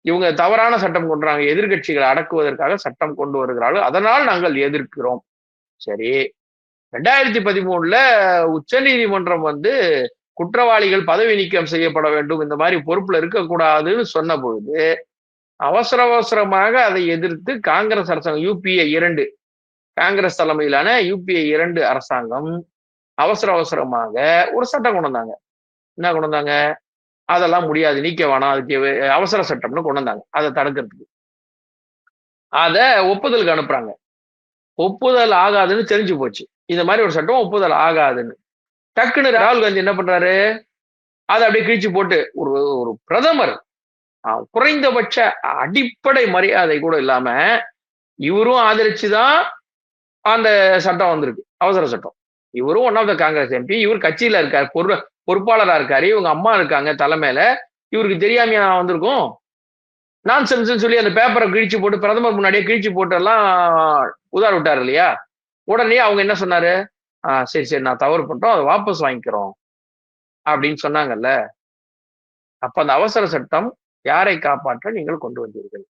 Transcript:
இவங்க தவறான சட்டம் கொண்டுறாங்க. எதிர்கட்சிகளை அடக்குவதற்காக சட்டம் கொண்டு வருகிறார்கள். அதனால் நாங்கள் எதிர்க்கிறோம். சரி. ரெண்டாயிரத்தி பதிமூணுல உச்ச நீதிமன்றம் வந்து குற்றவாளிகள் பதவி நீக்கம் செய்யப்பட வேண்டும். இந்த மாதிரி பொறுப்புல இருக்கக்கூடாதுன்னு சொன்ன பொழுது அவசர அவசரமாக அதை எதிர்த்து காங்கிரஸ் அரசாங்கம் யூபிஏ இரண்டு காங்கிரஸ் தலைமையிலான யூபிஏ இரண்டு அரசாங்கம் அவசர அவசரமாக ஒரு சட்டம் கொண்டு வந்தாங்க. என்ன கொண்டு வந்தாங்க? அதெல்லாம் முடியாது நீக்க வேணாம் அதுக்கு அவசர சட்டம்னு கொண்டு வந்தாங்க. அதை தடுக்கிறதுக்கு. அதை ஒப்புதலுக்கு அனுப்புறாங்க. ஒப்புதல் ஆகாதுன்னு தெரிஞ்சு போச்சு. இந்த மாதிரி ஒரு சட்டம் ஒப்புதல் ஆகாதுன்னு. டக்குன்னு ராகுல் காந்தி என்ன பண்றாரு? அதை அப்படியே கிழிச்சு போட்டு ஒரு ஒரு பிரதமர் குறைந்தபட்ச அடிப்படை மரியாதை கூட இல்லாம இவரும் ஆதரிச்சுதான் அந்த சட்டம் வந்திருக்கு. அவசர சட்டம். இவரும் one of the Congress MP இவர் கட்சியில இருக்கார். பொருள் பொறுப்பாளராக இருக்காரு இவங்க அம்மா இருக்காங்க தலைமையில இவருக்கு தெரியாமையா வந்திருக்கும். நான் சென்ஸ் சொல்லி அந்த பேப்பரை கிழிச்சு போட்டு பிரதமர் முன்னாடியே கிழிச்சு போட்டு எல்லாம் உதார விட்டாரு இல்லையா? உடனே அவங்க என்ன சொன்னாரு? ஆஹ் சரி சரி நான் தவறு பண்ணிட்டோம் அதை வாபஸ் வாங்கிக்கிறோம். அப்படின்னு சொன்னாங்கல்ல. அப்ப அந்த அவசர சட்டம் யாரை காப்பாற்ற நீங்கள் கொண்டு வந்தீர்கள்?